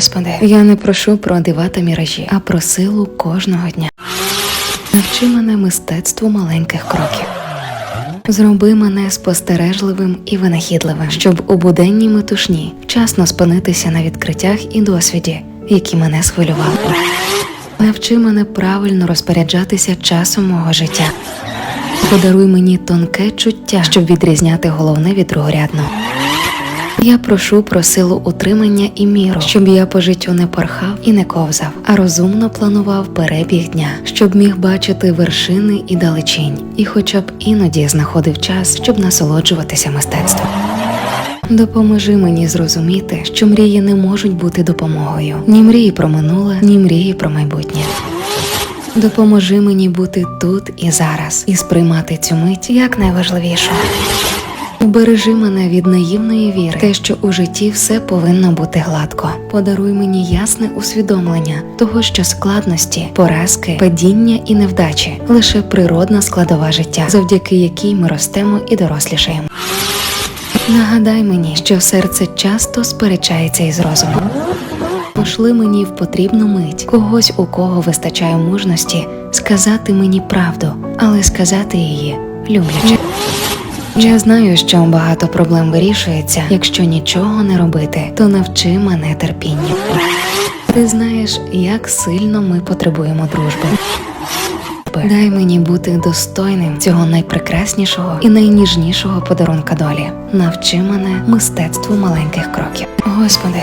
Господи, я не прошу про дива та міражі, а про силу кожного дня. Навчи мене мистецтву маленьких кроків. Зроби мене спостережливим і винахідливим, щоб у буденній метушні вчасно спинитися на відкриттях і досвіді, які мене схвилювали. Навчи мене правильно розпоряджатися часом мого життя. Подаруй мені тонке чуття, щоб відрізняти головне від другорядного. Я прошу про силу утримання і міру, щоб я по життю не порхав і не ковзав, а розумно планував перебіг дня, щоб міг бачити вершини і далечінь, і хоча б іноді знаходив час, щоб насолоджуватися мистецтвом. Допоможи мені зрозуміти, що мрії не можуть бути допомогою. Ні мрії про минуле, ні мрії про майбутнє. Допоможи мені бути тут і зараз і сприймати цю мить як найважливішу. Убережи мене від наївної віри, те, що у житті все повинно бути гладко. Подаруй мені ясне усвідомлення того, що складності, поразки, падіння і невдачі лише природна складова життя, завдяки якій ми ростемо і дорослішаємо. Нагадай мені, що серце часто сперечається із розумом. Пошли мені в потрібну мить когось, у кого вистачає мужності сказати мені правду, але сказати її люблячи. Я знаю, що багато проблем вирішується, якщо нічого не робити, то навчи мене терпінню. Ти знаєш, як сильно ми потребуємо дружби. Дай мені бути достойним цього найпрекраснішого і найніжнішого подарунка долі. Навчи мене мистецтву маленьких кроків. Господи,